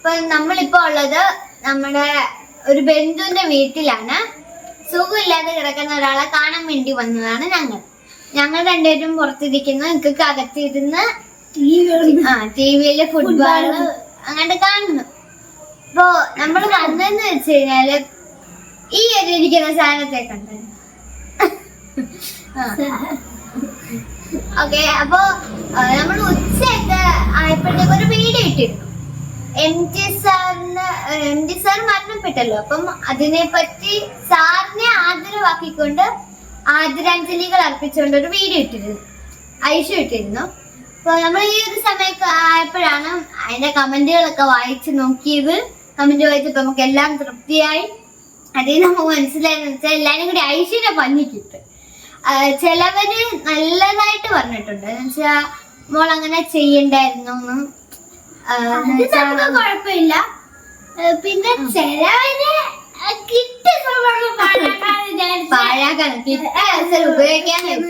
ഇപ്പൊ നമ്മളിപ്പോ ഉള്ളത് നമ്മുടെ ഒരു ബന്ധുവിന്റെ വീട്ടിലാണ്. സുഖമില്ലാതെ കിടക്കുന്ന ഒരാളെ കാണാൻ വേണ്ടി വന്നതാണ് ഞങ്ങൾ. ഞങ്ങൾ രണ്ടുപേരും പുറത്തിരിക്കുന്നു. എനിക്ക് അകത്തിരുന്ന് ആ ടി വിയിലെ ഫുട്ബോൾ അങ്ങോട്ട് കാണുന്നു. അപ്പോ നമ്മൾ വന്നെന്ന് വെച്ച് കഴിഞ്ഞാൽ ഈ ഒരു ഇരിക്കുന്ന സാധനത്തെ കണ്ടു. ഓക്കെ അപ്പോ നമ്മൾ ഉച്ചയൊക്കെ ആയപ്പോഴത്തേക്ക് ഒരു വീഡിയോ ഇട്ടിരുന്നു. എം ടി സാറിന് എം ടി സാർ മരണപ്പെട്ടല്ലോ. അപ്പം അതിനെ പറ്റി സാറിനെ ആദരവാക്കിക്കൊണ്ട് ആദരാഞ്ജലികൾ അർപ്പിച്ചുകൊണ്ട് ഒരു വീഡിയോ ഇട്ടിരുന്നു. ഐഷു ഇട്ടിരുന്നു. അപ്പൊ നമ്മൾ ഈ ഒരു സമയമൊക്കെ ആയപ്പോഴാണ് അതിന്റെ കമന്റുകളൊക്കെ വായിച്ചു നോക്കിയത്. കമന്റ് വായിച്ചപ്പോ നമുക്ക് എല്ലാം തൃപ്തിയായി. അതിൽ നമുക്ക് മനസ്സിലായെന്ന് വെച്ചാൽ എല്ലാരും കൂടി ഐശ്വര്യ പഞ്ഞിക്കിട്ട്. ചിലവര് നല്ലതായിട്ട് പറഞ്ഞിട്ടുണ്ട്. എന്ന് വെച്ചാ മോൾ അങ്ങനെ ചെയ്യണ്ടായിരുന്നു കുഴപ്പമില്ല. പിന്നെ ചിലവര് പാഴാക്കാൻ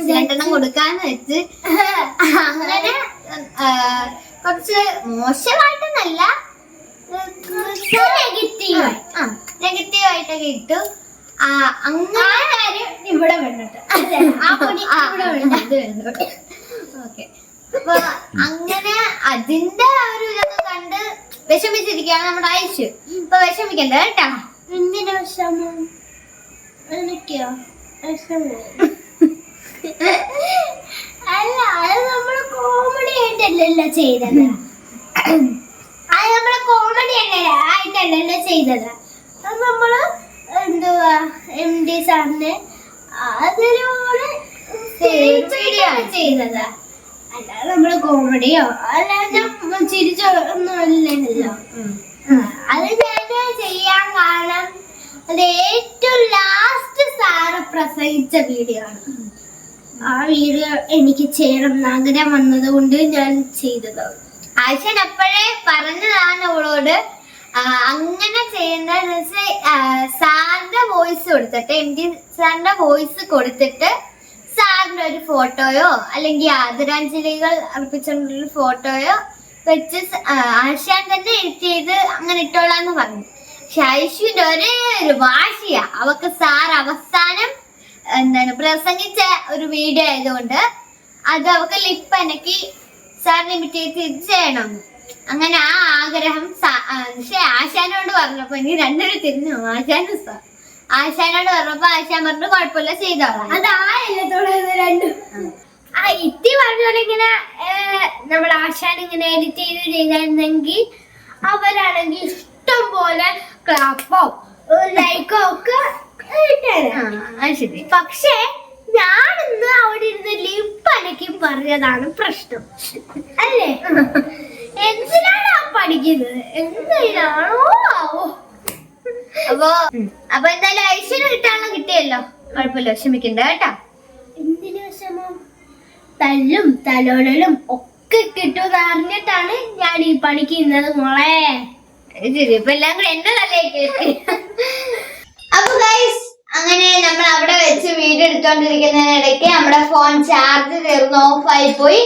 രണ്ടെണ്ണം കൊടുക്കാന്ന് വെച്ച്. അങ്ങനെ കുറച്ച് മോശമായിട്ടൊന്നല്ല. നെഗറ്റീവ് ആയിട്ടൊക്കെ ഇട്ടു. അങ്ങനെ കാര്യം ഇവിടെ വേണ്ടിട്ട് ആ പൊടി ഇവിടെ വേണ്ട ഓക്കെ അപ്പൊ അങ്ങനെ അതിന്റെ ഒരു ഇതൊക്കെ കണ്ട് വിഷമിച്ചിരിക്കുകയാണ് നമ്മുടെ ഐശു ഇപ്പൊ വിഷമിക്കണ്ട കേട്ടാ. എന്തിനാ വിഷമം? എനിക്കോ? വിഷമം. അല്ല അത് നമ്മൾ കോമഡി ആയിട്ടല്ലല്ലോ ചെയ്തത്. അത് നമ്മൾ കോമഡി ആയിട്ടല്ലല്ലോ ചെയ്തത്. അത് നമ്മൾ എന്തുവാ എം ഡി സാറിന് ചിരിച്ചിട്ടാണ് ചെയ്തത്. അല്ലാതെ നമ്മൾ കോമഡിയോ അല്ലാതെ ചിരിച്ചോ ഒന്നും അല്ലല്ലോ. അത് ഞാൻ ചെയ്യാൻ കാരണം അത് ഏറ്റവും ലാസ്റ്റ് സാറ് പ്രസവിച്ച വീഡിയോ ആണ്. ആ വീഡിയോ എനിക്ക് ചെയ്യണം ആഗ്രഹം വന്നത് കൊണ്ട് ഞാൻ ചെയ്തതാണ് ആശൻ അപ്പോഴേ പറഞ്ഞതാണ് അവളോട് അങ്ങനെ ചെയ്യുന്ന വെച്ചാൽ സാറിന്റെ വോയിസ് കൊടുത്തിട്ട് എം ഡി സാറിന്റെ വോയിസ് കൊടുത്തിട്ട് സാറിന്റെ ഒരു ഫോട്ടോയോ അല്ലെങ്കിൽ ആദരാഞ്ജലികൾ അർപ്പിച്ചുകൊണ്ടൊരു ഫോട്ടോയോ വെച്ച് ആശാൻ തന്നെ ചെയ്ത് അങ്ങനെ ഇട്ടോളാന്ന് പറഞ്ഞു. പക്ഷെ ഐശുവിന്റെ ഒരേ ഒരു വാശിയാ. അവക്ക് സാർ അവസാനം എന്താണ് പ്രസംഗിച്ച ഒരു വീഡിയോ ആയതുകൊണ്ട് അത് അവക്ക് ലിപ്പ് അനക്കി സാറിനെ ഇമിറ്റേറ്റ് ചെയ്ത് ചെയ്യണം. അങ്ങനെ ആ ആഗ്രഹം പക്ഷെ ആശാനോട് പറഞ്ഞപ്പോ ഇനി രണ്ടുപേരും തിരിഞ്ഞു. ആശാനും സാർ ആശാനോട് പറഞ്ഞപ്പോ ആശാൻ പറഞ്ഞു കുഴപ്പമില്ല ചെയ്തോളാം. അത് തുടങ്ങുന്നത് രണ്ടും? ആ ഇത്തി പറഞ്ഞ പോലെ ഇങ്ങനെ നമ്മൾ ആശാൻ ഇങ്ങനെ എഡിറ്റ് ചെയ്ത് ചെയ്തായിരുന്നെങ്കിൽ അവരാണെങ്കിൽ ഇഷ്ടം പോലെ ക്ലാപ്പോ ലൈക്കോ ഒക്കെ ആ, ശരി. പക്ഷേ ഞാനിന്ന് അവിടെ ഇരുന്ന് ലിപ്പ് അനക്കി പറഞ്ഞതാണ് പ്രശ്നം. അല്ലേ? എന്തിനാണ് ആ പഠിക്കുന്നത്? എന്തിനാണോ അപ്പൊ അപ്പൊ എന്തായാലും ഐശ്വര്യം കിട്ടാണല്ലോ കിട്ടിയല്ലോ. കുഴപ്പമില്ല വിഷമിക്കണ്ട കേട്ടാ. എന്തിനു വിഷമം? തല്ലും തലോടലും ഒക്കെ കിട്ടുമെന്ന് അറിഞ്ഞിട്ടാണ് ഞാൻ ഈ പണിക്ക് ഇന്നത് മോളെ. ഇപ്പൊ എല്ലാം കൂടെ എന്റെ തലയൊക്കെ അപ്പൊ ഗൈസ് അങ്ങനെ നമ്മൾ അവിടെ വെച്ച് വീഡിയോ എടുത്തോണ്ടിരിക്കുന്നതിനിടയ്ക്ക് നമ്മുടെ ഫോൺ ചാർജ് തീർന്ന് ഓഫ് ആയി പോയി.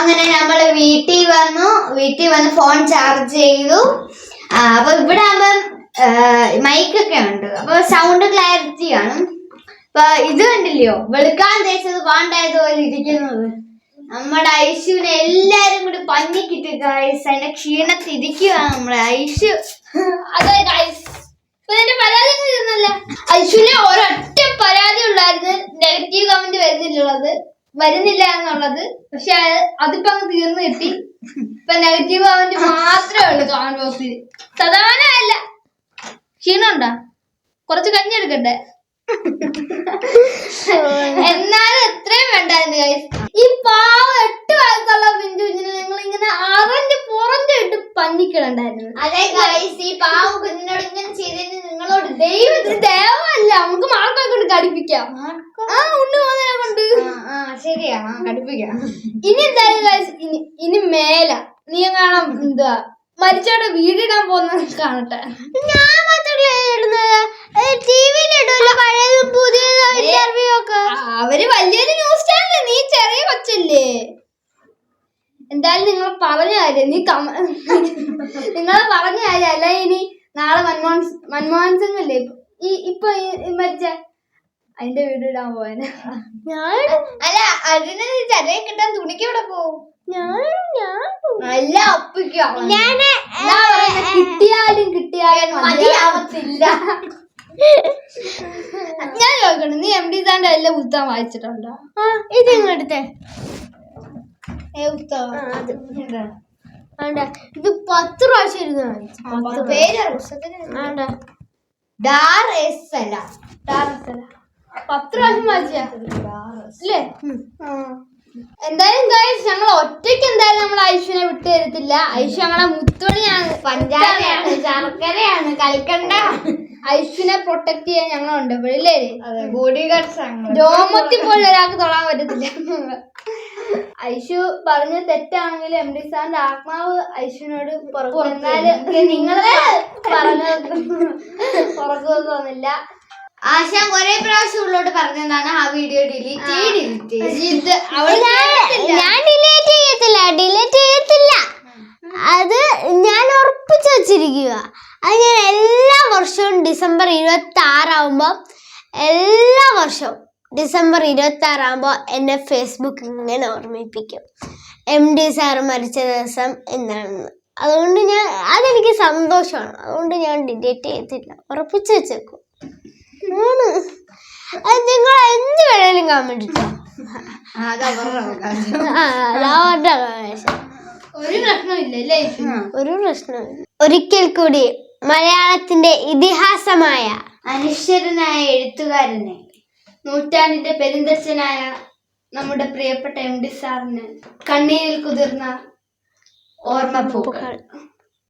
അങ്ങനെ നമ്മൾ വീട്ടിൽ വന്നു വീട്ടിൽ വന്ന് ഫോൺ ചാർജ് ചെയ്തു. അപ്പൊ ഇവിടെ ആകുമ്പം മൈക്കൊക്കെ ഉണ്ട്. അപ്പൊ സൗണ്ട് ക്ലാരിറ്റി ആണ്. അപ്പൊ ഇത് കണ്ടില്ലയോ? വെളുക്കാൻ തേച്ചത് പാണ്ടായതുപോലെ ഇരിക്കുന്നത്. നമ്മുടെ ഐശുവിനെ എല്ലാരും കൂടി പഞ്ഞിക്കിട്ട് ഗൈസ് അതിന്റെ ക്ഷീണത്തിരിക്കുവാണ് നമ്മുടെ ഐശു. അതെ ഗൈസ് ഇതിന്റെ പരാതി ഐശ്വര്യ ഒരൊറ്റ പരാതി ഉള്ളായിരുന്നു. നെഗറ്റീവ് കമന്റ് വരുന്നില്ലുള്ളത് വരുന്നില്ല എന്നുള്ളത്. പക്ഷെ അത് അതിപ്പോ അങ്ങ് തീർന്നു കിട്ടി. ഇപ്പൊ നെഗറ്റീവ് കമന്റ് മാത്രമേ ഉള്ളൂ കമന്റ് ബോക്സിൽ അല്ല ക്ഷീണുണ്ടോ കുറച്ച് കഞ്ഞി എടുക്കട്ടെ എന്നാലും എത്രയും വേണ്ടായിരുന്നു ഗൈസ് ഈ പാവ എട്ട് വയസ്സുള്ള ബിന്ദു കുഞ്ഞിനെ നിങ്ങൾ ഇങ്ങനെ അറഞ്ഞ് പുറഞ്ഞിട്ട് ഇട്ട് പഞ്ഞിക്കിടണ്ടായിരുന്നു. അതെ ഗൈസ് ഈ പാവ കുഞ്ഞിനോട് ഇങ്ങനെ ചെയ്തതിന് നിങ്ങളോട് ദൈവം ദൈവമല്ല നമുക്ക് മാർക്കൊക്കെ കൊണ്ട് കടിപ്പിക്കാം. ആ ഉണ്ട് മോനെ കൊണ്ട് ശരിയാ. കടിപ്പിക്കാം കടുപ്പിക്കാം. ഇനി എന്തായാലും ഗൈസ് ഇനി ഇനി മേല. നീ കാണാം എന്താ? മരിച്ചോടെ വീടിടാൻ പോകുന്ന കാണട്ടെ. ഞാൻ അവർ വലിയൊരു ന്യൂസ് ചാനൽ നീ ചെറിയ കൊച്ചല്ലേ. എന്തായാലും നിങ്ങൾ പറഞ്ഞ കാര്യം നീ കമ നിങ്ങൾ പറഞ്ഞ കാര്യം അല്ല ഇനി നാളെ മൻമോഹൻ മൻമോഹൻ സിംഗ് അല്ലേ ഈ ഇപ്പൊ മരിച്ച അതിന്റെ വീട് ഇടാൻ പോവാന് ഞാൻ അല്ല അതിന് ചെറിയ കിട്ടാൻ തുണിക്ക് ഇവിടെ പോവും. നല്ല ഒപ്പിക്കോ കിട്ടിയാലും കിട്ടിയാലും മതിയാവത്തില്ല. ഞാൻ ചോദിക്കണം നീ എം ഡി സാറിന്റെ എല്ലാ പുസ്തകം വായിച്ചിട്ടുണ്ടോ? ഇത് ഇങ്ങടുത്തെ ഇത് പത്ത് പ്രാവശ്യം ഇരുന്ന് പത്ത് പേര് ഡാർ എസ് അല്ല. ടാറസല. പത്ത് പ്രാവശ്യം വായിച്ചാ? അല്ലേ എന്തായാലും ഗൈസ് ഞങ്ങൾ ഒറ്റയ്ക്ക് എന്തായാലും നമ്മൾ ഐശ്വനെ വിട്ടു തരത്തില്ല. ഐശ്വ ഞങ്ങളെ മുത്തുമണിയാണ് പഞ്ചാരയാണ് ശർക്കരയാണ് കളിക്കണ്ട ഐശ്വനെ പ്രൊട്ടക്ട് ചെയ്യാൻ ഞങ്ങളുണ്ട്. ഉണ്ട് അതെ ബോഡി ഗാർഡ്സ് രോമത്തിൽ പോലും ഒരാൾക്ക് തൊടാൻ പറ്റത്തില്ല. ഐശു പറഞ്ഞ തെറ്റാണെങ്കിൽ എം ഡി സാറിന്റെ ആത്മാവ് ഐശുവിനോട് പുറകു വന്നാൽ നിങ്ങൾ പറഞ്ഞു പുറകു തോന്നില്ല. ആശാൻ ഒരേ പ്രാവശ്യം ഉള്ളോട്ട് പറഞ്ഞതാണ് ആ വീഡിയോ ഡിലീറ്റ് ഡിലീറ്റ് ഇത് ഞാൻ ഡിലീറ്റ് ചെയ്യത്തില്ല ഡിലീറ്റ് ചെയ്യത്തില്ല. അത് ഞാൻ ഉറപ്പിച്ചു വെച്ചിരിക്കുക അത് ഞാൻ എല്ലാ വർഷവും ഡിസംബർ ഇരുപത്തി ആറാവുമ്പോൾ എല്ലാ വർഷവും ഡിസംബർ ഇരുപത്തി ആറാകുമ്പോൾ എന്നെ ഫേസ്ബുക്ക് ഇങ്ങനെ ഓർമ്മിപ്പിക്കും. എം ഡി സാർ മരിച്ച ദിവസം എന്നാണെന്ന്. അതുകൊണ്ട് ഞാൻ അതെനിക്ക് സന്തോഷമാണ്. അതുകൊണ്ട് ഞാൻ ഡിലീറ്റ് ചെയ്തില്ല ഉറപ്പിച്ചു വെച്ചേക്കും. ആണ് അത് നിങ്ങൾ എന്ത് വേണേലും കമന്റ് ഇട്ടോ. ഒരു പ്രശ്നമില്ല ഒരു പ്രശ്നമില്ല ഒരിക്കൽ കൂടി മലയാളത്തിന്റെ ഇതിഹാസമായ അനുശ്വരനായ എഴുത്തുകാരനെ നൂറ്റാണ്ടിന്റെ പെരുന്തച്ഛനായ നമ്മുടെ പ്രിയപ്പെട്ട എം ഡി സാറിന് കണ്ണീരിൽ കുതിർന്ന ഓർമ്മപ്പൂക്കൾ.